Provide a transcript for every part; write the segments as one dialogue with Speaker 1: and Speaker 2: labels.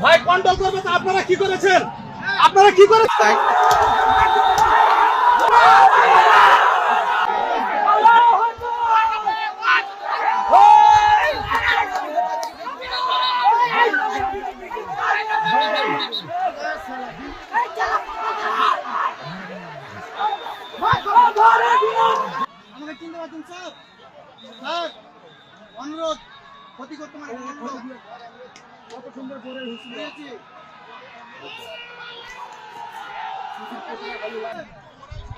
Speaker 1: ভাই কন্ট্রোল করবে তো আপনারা কি করেছেন? আপনারা কি করেছেন?
Speaker 2: আমাকে চিনতে পারছেন স্যার। স্যার, অনুরোধ, ক্ষতি করতে কত সুন্দর করে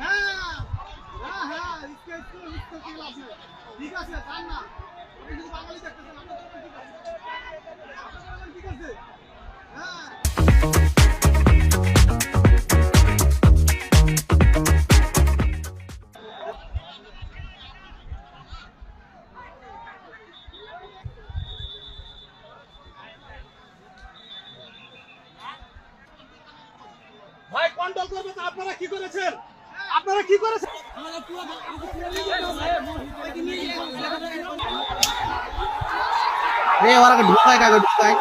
Speaker 2: হ্যাঁ হ্যাঁ হ্যাঁ করে মিথ্যা করে লাভ ঠিক আছে যান না আপনি শুধু বাঙালি দেখতেছেন আপনার
Speaker 1: কন্ট্রোল করবে তো আপনারা কি করেছেন? আপনারা কি করেছেন?
Speaker 3: ঢুকায় কাকে ঢুকায়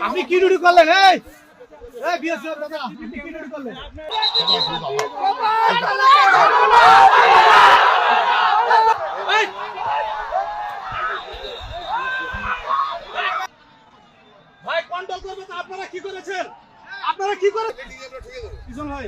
Speaker 1: আপনি কি ডিউটি করলেন এই? ভাই কন্ট্রোল করবে আপনারা কি করেছেন? আপনারা কি করেছেন?
Speaker 2: পিছন ভাই।